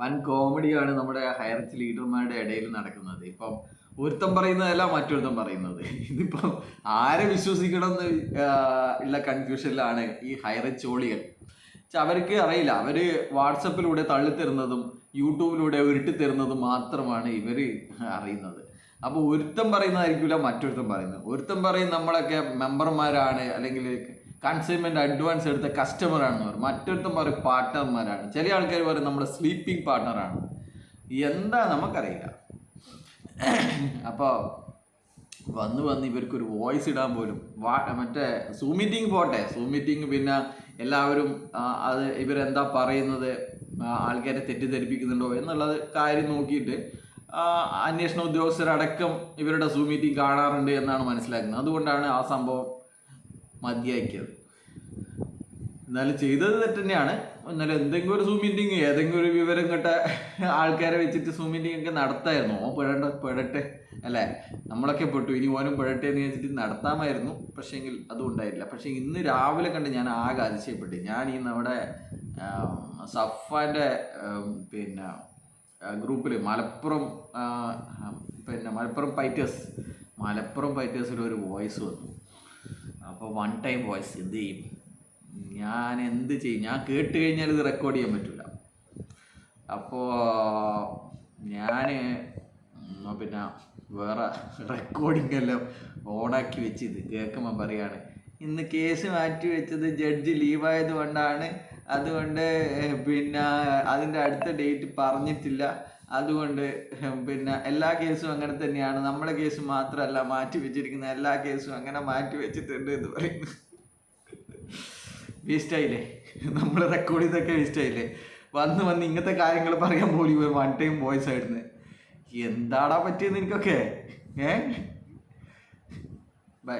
വൻ കോമഡിയാണ് നമ്മുടെ ഹയർച്ച് ലീഡർമാരുടെ ഇടയിൽ നടക്കുന്നത്. ഇപ്പം ഒരുത്തം പറയുന്നതല്ല മറ്റൊരുത്തം പറയുന്നത്. ഇതിപ്പം ആരെ വിശ്വസിക്കണം എന്ന് ഉള്ള കൺഫ്യൂഷനിലാണ് ഈ പക്ഷെ അവർക്ക് അറിയില്ല. അവർ വാട്സപ്പിലൂടെ തള്ളിത്തരുന്നതും യൂട്യൂബിലൂടെ ഉരുട്ടിത്തരുന്നതും മാത്രമാണ് ഇവർ അറിയുന്നത്. അപ്പോൾ ഒരുത്തം പറയുന്നതായിരിക്കില്ല മറ്റൊരുത്തം പറയുന്നത്. ഒരുത്തം പറയും നമ്മളൊക്കെ മെമ്പർമാരാണ് അല്ലെങ്കിൽ കൺസൈൻമെന്റ് അഡ്വാൻസ് എടുത്ത കസ്റ്റമർ ആണെന്ന് പറയും. മറ്റൊരുത്തം പറയും പാർട്ട്ണർമാരാണ് ചില ആൾക്കാർ പറയും നമ്മുടെ സ്ലീപ്പിംഗ് പാർട്ട്ണറാണ് എന്താ നമുക്കറിയില്ല. അപ്പോൾ വന്ന് വന്ന് ഇവർക്കൊരു വോയിസ് ഇടാൻ പോലും വാ മറ്റേ സൂം മീറ്റിംഗ് പോട്ടെ. സൂം മീറ്റിംഗ് പിന്നെ എല്ലാവരും അത് ഇവരെന്താ പറയുന്നത്? ആൾക്കാരെ തെറ്റിദ്ധരിപ്പിക്കുന്നുണ്ടോ എന്നുള്ളത് കാര്യം നോക്കിയിട്ട് അന്വേഷണ ഉദ്യോഗസ്ഥരടക്കം ഇവരുടെ സൂം മീറ്റിംഗ് കാണാറുണ്ട് എന്നാണ് മനസ്സിലാക്കുന്നത്. അതുകൊണ്ടാണ് ആ സംഭവം മതിയാക്കിയത്. എന്നാലും ചെയ്തത് തെറ്റ് തന്നെയാണ് എന്നാലും എന്തെങ്കിലും ഒരു സൂം മീറ്റിംഗ് ഏതെങ്കിലും ഒരു വിവരം കേട്ട ആൾക്കാരെ വെച്ചിട്ട് സൂം മീറ്റിംഗ് ഒക്കെ നടത്തായിരുന്നു. ഓ പെടണ്ട പെടട്ടെ അല്ലേ? നമ്മളൊക്കെ പെട്ടു. ഇനി ഓനും പെടട്ടെ എന്ന് വെച്ചിട്ട് നടത്താമായിരുന്നു പക്ഷേങ്കിൽ അതും ഉണ്ടായില്ല. പക്ഷേ ഇന്ന് രാവിലെ കണ്ട് ഞാൻ ആകെ അതിശയപ്പെട്ടു. ഞാൻ ഈ നമ്മുടെ സഫാന്റെ പിന്നെ ഗ്രൂപ്പിൽ മലപ്പുറം പിന്നെ മലപ്പുറം പൈറ്റേഴ്സ് മലപ്പുറം പൈറ്റേഴ്സിൽ ഒരു വോയിസ് വന്നു. അപ്പോൾ വൺ ടൈം വോയിസ് എന്ത് ചെയ്യും? ഞാൻ എന്ത് ചെയ്യും? ഞാൻ കേട്ട് കഴിഞ്ഞാൽ ഇത് റെക്കോർഡ് ചെയ്യാൻ പറ്റില്ല അപ്പോൾ ഞാൻ പിന്നെ വേറെ റെക്കോർഡിംഗ് എല്ലാം ഓണാക്കി വെച്ച് ഇത് കേൾക്കുമ്പോൾ പറയാണ് ഇന്ന് കേസ് മാറ്റി വെച്ചത് ജഡ്ജ് ലീവായത് കൊണ്ടാണ്. അതുകൊണ്ട് പിന്നെ അതിന്റെ അടുത്ത ഡേറ്റ് പറഞ്ഞിട്ടില്ല. അതുകൊണ്ട് പിന്നെ എല്ലാ കേസും അങ്ങനെ തന്നെയാണ്. നമ്മുടെ കേസ് മാത്രമല്ല മാറ്റി വെച്ചിരിക്കുന്ന എല്ലാ കേസും അങ്ങനെ മാറ്റി വെച്ചിട്ടുണ്ട് എന്ന് പറയുന്നു. വേസ്റ്റായില്ലേ നമ്മൾ റെക്കോർഡ് ചെയ്തൊക്കെ വേസ്റ്റായില്ലേ വന്ന് വന്ന് ഇങ്ങനത്തെ കാര്യങ്ങൾ പറയാൻ പോലും ഇവർ വൺ ടൈം വോയിസ് ആയിരുന്നു എന്താടാ പറ്റിയെന്ന് എനിക്കൊക്കെ? ഏ? ബൈ